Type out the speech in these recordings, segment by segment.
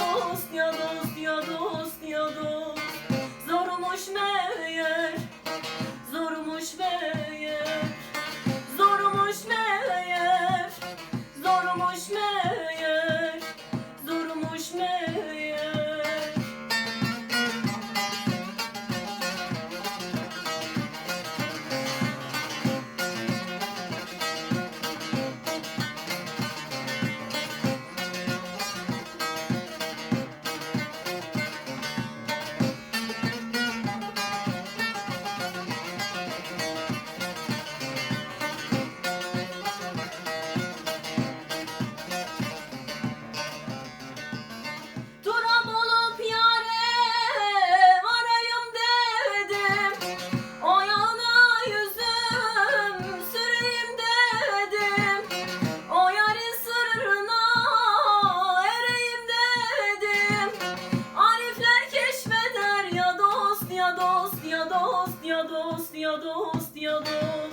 Yunus Yunus dost ya dost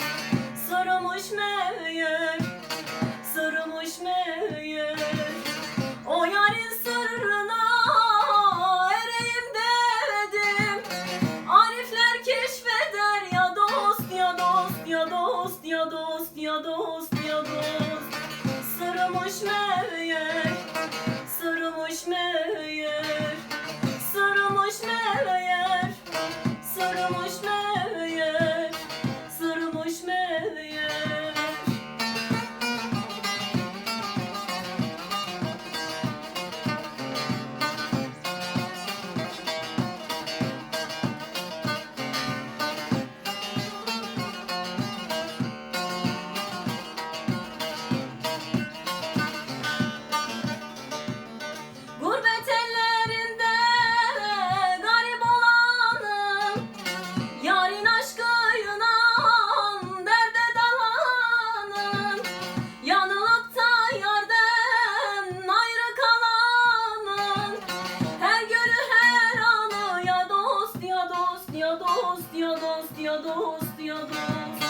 dost ya dost ya dost ya dost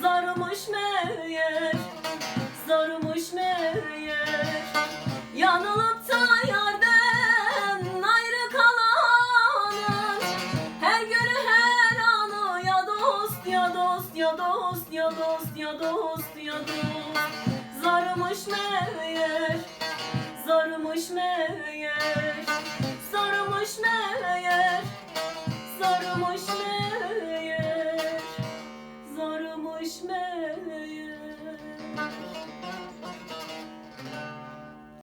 Zarmış meğer zarmış meğer. Yanılıp da yerden ayrı kalanım Her günü her anı ya dost ya dost ya dost ya dost ya dost ya dost zarmış meğer